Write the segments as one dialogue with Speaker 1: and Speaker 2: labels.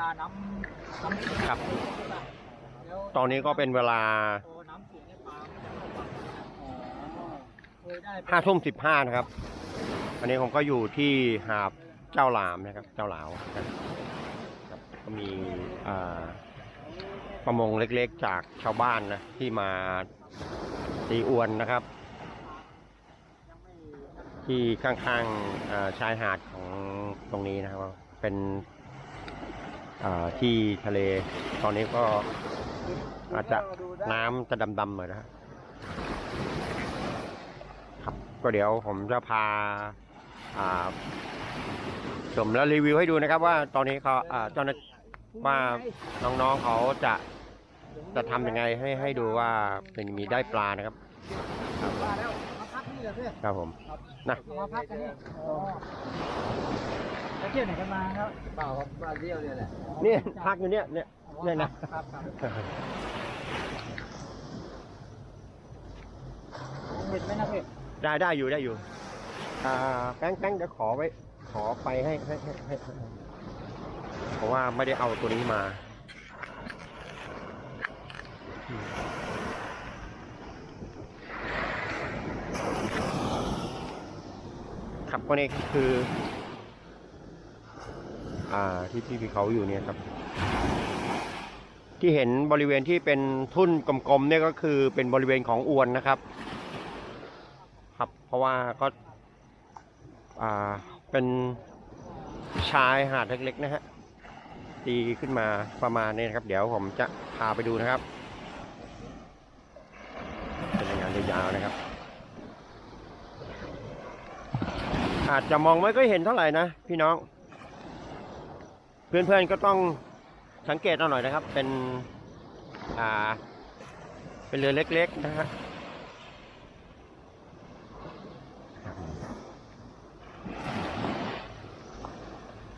Speaker 1: ลาน้ำน้ำ
Speaker 2: ครับ
Speaker 1: เดี๋ยว
Speaker 2: ตอนนี้ก็เป็นเวลา
Speaker 1: โตน้ำเสียในปลามันจะเข้าปากอ๋อเคยได้ไป
Speaker 2: ห้าทุ่มสิบห้านะครับ อันนี้ผมก็อยู่ที่หาดเจ้าหลามนะครับ เจ้าหลาวนะครับครับก็มีอ่าประมงเล็กๆจากชาวบ้านนะที่มาตีอวนนะครับ ที่ข้างๆอ่าชายหาดของตรงนี้นะครับ เป็นอ่า ที่ทะเล ตอนนี้ก็อาจจะน้ำจะดำๆหน่อยนะครับก็เดี๋ยวผมจะพาอ่าชมและรีวิวให้ดูนะครับ ว่าตอนนี้เขาเจ้าหน้าว่าน้องๆเขาจะจะทำยังไงให้ให้ดูว่าเป็นมีได้ปลานะครับครับผมนะ
Speaker 1: มาพักกันนี่อ๋อไปเที่ยวไหนกันมาครับเปล่าครับมาเที่ยวเนี่ยแหละ
Speaker 2: นี่พักอยู่เนี่ยเนี่ยเนี่ยนะ
Speaker 1: ครับครับเห็นไหมนะเพื่อน
Speaker 2: ได้ได้อยู่ได้อยู่ อ่าแป้งแป้งจะขอไว้ ขอไปให้ให้ให้ให้เพราะว่าไม่ได้เอาตัวนี้มาอืมครับก็นี่คืออ่า ที่ที่พี่เขาอยู่เนี่ยครับ ที่เห็นบริเวณที่เป็นทุ่นกลมๆเนี่ยก็คือเป็นบริเวณของอวนนะครับ ครับเพราะว่าก็อ่าเป็นชายหาดเล็กๆนะฮะตีขึ้นมาประมาณนี้นะครับ เดี๋ยวผมจะพาไปดูนะครับ เป็นงานยาวๆนะครับ อาจจะมองไม่ค่อยเห็นเท่าไหร่นะพี่น้อง เพื่อนๆก็ต้องสังเกตเอาหน่อยนะครับ เป็นอ่าเป็นเรือเล็ก ๆ นะฮะ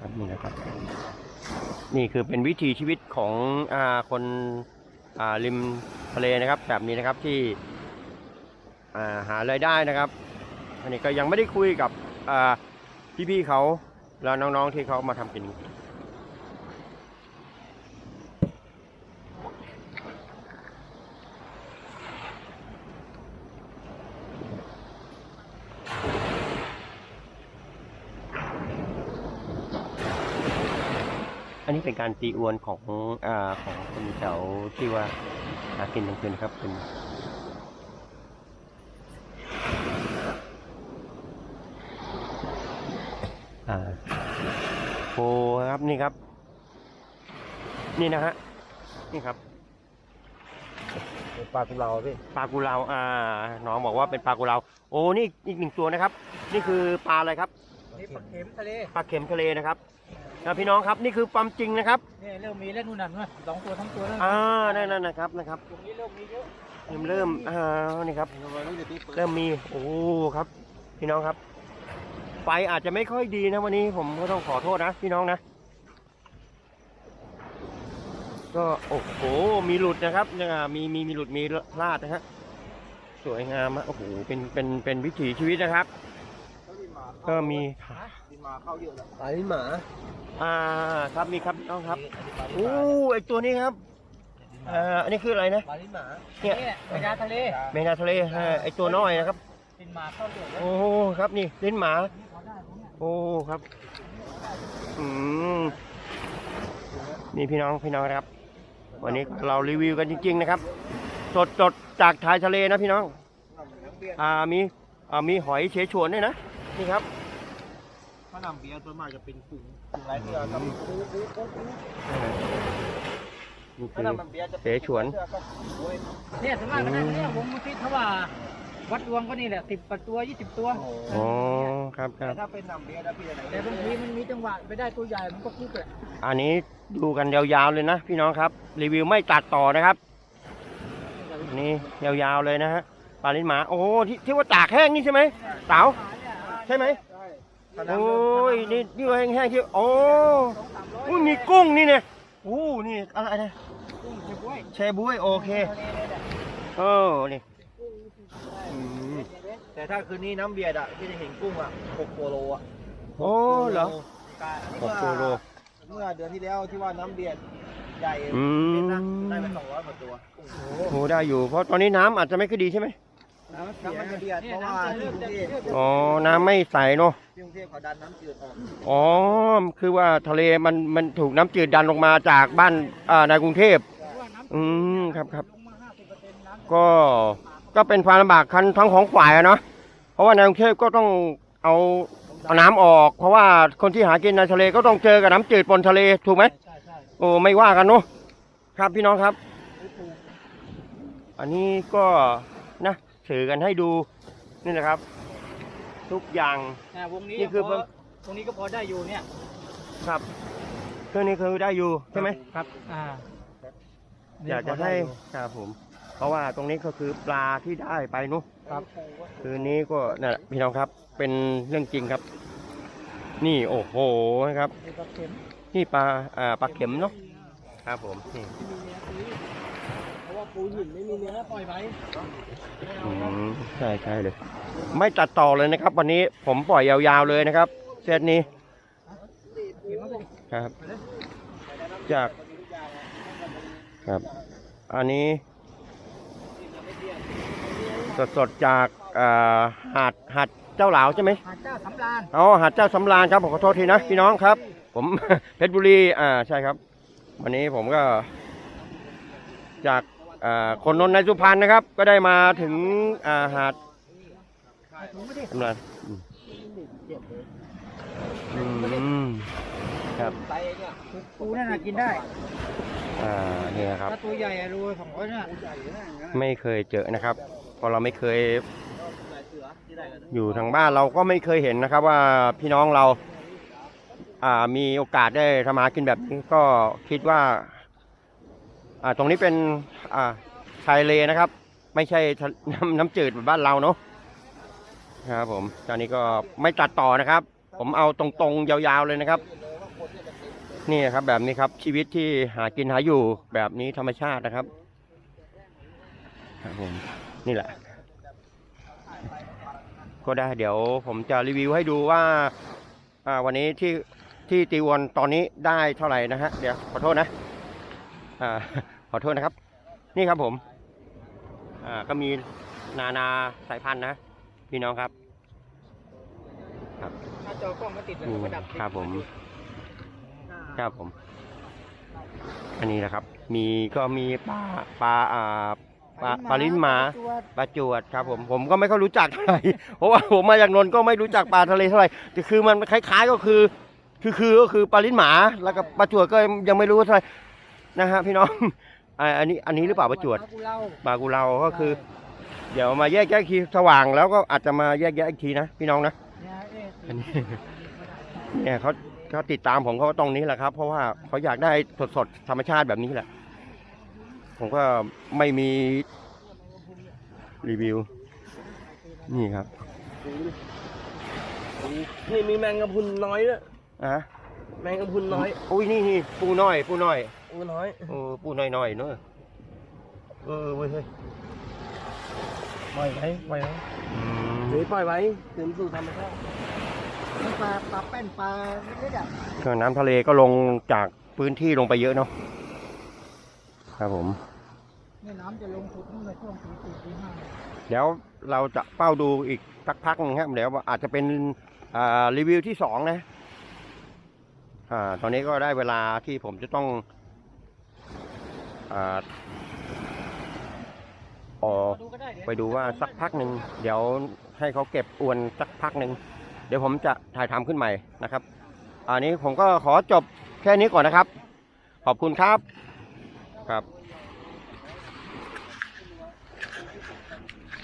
Speaker 2: ครับนี่นะครับ นี่คือเป็นวิถีชีวิตของอาคนอ่าริมทะเลนะครับ แบบนี้นะครับที่อ่าหารายได้นะครับ อันนี้ก็ยังไม่ได้คุยกับอ่าพี่ๆเขาแล้วน้องๆที่เขามาทำกิน อันนี้เป็นการตีอวนของอ่าของคนแถวที่ว่าหากินกลางคืนนะครับเป็นอ่าโฟครับนี่ครับ นี่นะฮะนี่ครับ
Speaker 1: ปลากุเลาพี่
Speaker 2: ปลากุเลาอ่าน้องบอกว่าเป็นปลากุเลาโอ้นี่อีกหนึ่งตัวนะครับ นี่คือปลาอะไรครับ
Speaker 1: นี่ปลาเข็มทะเล
Speaker 2: ปลาเข็มทะเลนะครับ นะพี่น้องครับนี่คือความจริงนะครับ
Speaker 1: นี่เริ่มมีแล้วนู่นนั่นนะสองตัวทั้งตัวแล้ว
Speaker 2: อ่านั่นนั่นนะครับนะครับ
Speaker 1: ตรงนี้เริ่มมีเยอะ
Speaker 2: เริ่มเริ่มอ่านี่ครับเริ่มมีโอ้ครับ พี่น้องครับ ไฟอาจจะไม่ค่อยดีนะวันนี้ผมก็ต้องขอโทษนะ พี่น้องนะ ก็โอ้โหมีหลุดนะครับอ่ามีมีมีหลุดมีพลาดนะฮะสวยงามอะโอ้โหเป็นเป็นเป็นวิถีชีวิตนะครับก็มี
Speaker 1: ดินมาเข้าเยอะแล้ว
Speaker 3: ปลาลิ้นหมา
Speaker 2: อ่าครับมีครับพี่น้องครับโอ้ไอตัวนี้ครับอ่าอันนี้คืออะไรนะ
Speaker 3: ปลาลิ้นหมา
Speaker 2: เนี่ย
Speaker 1: นี่แหละเวลาทะเล
Speaker 2: เมนาทะเลอ่าไอตัวน้อยนะครับ
Speaker 1: ดินมาเข้าเยอะแล้ว
Speaker 2: โอ้ครับนี่ลิ้นหมา
Speaker 1: นี่เขาได้ตรงเนี้ย
Speaker 2: โอ้ครับอืมนี่พี่น้องพี่น้องนะครับ วันนี้เรารีวิวกันจริง ๆ นะครับ สดสดจากชายทะเลนะพี่น้อง อ่ามีอ่ามีหอยเฉฉวนด้วยนะนี่ครับ
Speaker 3: ถ้า นำเบียร์ส่วนมากจะเป็นกลุ่มกลุ่มไรเรือครับปูปูปูปู
Speaker 2: นี่คื
Speaker 3: ถ้า
Speaker 2: อนำ
Speaker 3: เบียร์จะ
Speaker 2: เสฉวน
Speaker 1: เนี่ยสมมติว่านั่นเนี่ยผมคิดเขาว่า วัดดวงก็นี่แหละสิบกว่าตัวยี่สิบตัว
Speaker 2: อ๋อครับค
Speaker 3: แต่
Speaker 2: รับ
Speaker 3: ถ้าเป็นนำเบียร์นะพี่จะไหน
Speaker 1: แต่บางทีมันมีจังหวะไปได้ตัวใหญ่มันก็คุกเลย
Speaker 2: อันนี้ดูกันยาวๆเลยนะ พี่น้องครับ รีวิวไม่ตัดต่อนะครับ นี่ยาวๆเลยนะฮะปลาลิ้นหมา โอ้ที่ที่ว่าตากแห้งนี่ใช่ไหมเต๋าใช่ไหม โอ้ยนี่นี่ว่าแห้งๆที่โอ้อุ้ยมีกุ้งนี่เนี่ยโอ้นี่อะไรนะ
Speaker 1: กุ้งเชฟบ้วย
Speaker 2: แชบุ้ยโอเค
Speaker 1: ทะเลเลยแหละ
Speaker 2: เออนี่อืม
Speaker 3: แต่ถ้าคืนนี้น้ำเบียร์อะพี่จะเห็นกุ้งอะหกตัวโลอะ
Speaker 2: โอ้เหรอ
Speaker 3: กา
Speaker 2: หกตัวโล
Speaker 3: เมื่อเดือนที่แล้วที่ว่าน้ำเบียดใหญ่
Speaker 2: อืม
Speaker 3: เป็นนะได้มาสองร้อยกว่าตัว
Speaker 2: โอ้ได้อยู่เพราะตอนนี้น้ำอาจจะไม่ค่อยดีใช่ไหม
Speaker 3: น้ำมันจะเบียดเพราะว่าที่กรุงเทพ
Speaker 2: อ๋อ น้ำไม่ใสเนาะ
Speaker 3: ที่กรุงเทพเขาดันน้ำจืดออก
Speaker 2: อ๋อ คือว่าทะเลมันมันถูกน้ำจืดดันลงมาจากบ้านอ่าในกรุงเทพ อืม ครับครับ ก็ ก็เป็นความลำบากคันทั้งของฝ่ายอะเนาะ เพราะว่าในกรุงเทพก็ต้องเอาเอาน้ำออก เพราะว่าคนที่หากินในทะเลก็ต้องเจอกับน้ำจืดบนทะเลถูกไหม
Speaker 3: ใช่ใช่
Speaker 2: โอ้ไม่ว่ากันเนาะครับพี่น้องครับ อันนี้ก็นะ สื่อกันให้ดูนี่นะครับ ทุกอย่าง
Speaker 1: อ่าวงนี้
Speaker 2: นี่คือ
Speaker 1: พอตรงนี้ก็พอได้อยู่เนี่ย
Speaker 2: ครับเครื่องนี้คือได้อยู่ใช่ไหม
Speaker 1: ครับ อ่า
Speaker 2: อยากจะให้ครับผม เพราะว่าตรงนี้ก็คือปลาที่ได้ไปเนุะ
Speaker 1: ครับ
Speaker 2: คืนนี้ก็นั่นแหละพี่น้องครับเป็นเรื่องจริงครับ นี่โอ้โหนะครับ
Speaker 1: นี่ก็เข็ม
Speaker 2: นี่ปลาอ่าปลาเข็มเนาะครับผมนี่
Speaker 1: เพราะว่า ปูหินไม่มีเนื้อปล่อยไว้
Speaker 2: ใช่ใช่เลย ไม่ตัดต่อเลยนะครับ วันนี้ผมปล่อยยาวๆเลยนะครับเซตนี้ครับ จากครับ อันนี้ สดๆจากอ่าหาดหาดเจ้าหลาวใช่ไหม
Speaker 1: หาดเจ้าสำราญ
Speaker 2: อ๋อหาดเจ้าสำราญครับผมขอโทษทีนะพี่น้องครับ ผมเพชรบุรีอ่าใช่ครับ วันนี้ผมก็จาก คนนนท์ในสุพรรณนะครับ ก็ได้มาถึงอ่าหาด
Speaker 1: ถุงไม่ได้
Speaker 2: สำราญอืมอืมครับ
Speaker 3: ไซเนี่ย
Speaker 1: ปูนั่นน่ะกินได้
Speaker 2: อ่านี่นะครับ
Speaker 1: ถ้าตัวใหญ่อะรูสองร้อยเนี่ย
Speaker 2: ไม่เคยเจอนะครับเพราะเราไม่เคย
Speaker 3: ลายเสือที่ได้กัน
Speaker 2: อยู่ทางบ้านเราก็ไม่เคยเห็นนะครับ ว่าพี่น้องเรา อ่ามีโอกาสได้ทำมาหากินแบบนี้ก็คิดว่า อ่าตรงนี้เป็นอ่าชายเลนะครับ ไม่ใช่น้ำน้ำจืดแบบบ้านเราเนาะครับผมตอนนี้ก็ไม่ตัดต่อนะครับ ผมเอาตรงๆยาวๆเลยนะครับ นี่ครับแบบนี้ครับชีวิตที่หากินหาอยู่แบบนี้ธรรมชาตินะครับครับผมนี่แหละ ก็ได้เดี๋ยวผมจะรีวิวให้ดูว่าอ่าวันนี้ที่ที่ตีวนตอนนี้ได้เท่าไหร่นะฮะเดี๋ยวขอโทษนะ ขอโทษนะครับ นี่ครับผมอ่าก็มีนานาสายพันธุ์นะ พี่น้องครับ
Speaker 1: ถ้าจอกล้องมาติดแล้ว
Speaker 2: อื
Speaker 1: ก็
Speaker 2: ม
Speaker 1: ประดับ
Speaker 2: ครับผมครับผม อันนี้นะครับ มีก็มีปลาปลาอ่าปลาปลาลิ้นหมาปลาจวดครับ ผมผมก็ไม่ค่อยรู้จักเท่าไหร่เพราะว่าผมมาจากนนท์ก็ไม่รู้จักปลาทะเลเท่าไหร่แต่คือมันคล้าย ๆก็คือ คือคือก็คือปลาลิ้นหมาแล้วก็ปลาจวดก็ยังไม่รู้เท่าไหร่ นะฮะพี่น้องอ่าอันนี้อันนี้หรือเปล่าปลาจวด
Speaker 1: กุเลา
Speaker 2: ปลากุเลาก็คือ เดี๋ยวมาแยกแยะอีกทีสว่างแล้วก็อาจจะมาแยกแยะอีกทีนะพี่น้องนะ
Speaker 1: เนี่ยเอ๊ะ
Speaker 2: อันนี้เนี่ยเขาเขาติดตามผมเขาก็ตรงนี้แหละครับ เพราะว่าเขาอยากได้สดๆธรรมชาติแบบนี้แหละ ผมก็ไม่มีรีวิว นี่ครับ
Speaker 3: นี่มีแมงกะพรุนน้อยด้วย
Speaker 2: อะ
Speaker 3: แมงกะพรุนน้อย
Speaker 2: อุ้ยนี่นี่ปูน้อย ปูน้อย
Speaker 3: อูน้อย
Speaker 2: เออปูน้อยน้อยๆเนอะเออเว้ยเฮ้ย
Speaker 3: ปล่อยไว้ปล่อยไว้
Speaker 2: อื
Speaker 3: ห
Speaker 2: ม
Speaker 3: รือปล่อยไว้คืนสู่ธรรมชาติ
Speaker 1: มันปลาปลาแป้นปลาเล็กๆอะ
Speaker 2: ก็น้ำทะเลก็ลงจากพื้นที่ลงไปเยอะเนาะครับผม
Speaker 1: เนี่ยน้ำจะลงสุดนู่นในช่วงตีสี่ตีห้า
Speaker 2: เดี๋ยวเราจะเฝ้าดูอีกสักพักหนึงครับเดี๋ยวอาจจะเป็นอ่ารีวิวที่สองนะ อตอนนี้ก็ได้เวลาที่ผมจะต้องอออ
Speaker 1: กได้เดี๋ยว
Speaker 2: ไปดูว่าสักพักหนึ่งเดี๋ยวให้เขาเก็บอวนสักพักหนึ่งเดี๋ยวผมจะถ่ายทำขึ้นใหม่นะครับ อันนี้ผมก็ขอจบแค่นี้ก่อนนะครับ ขอบคุณครับครับ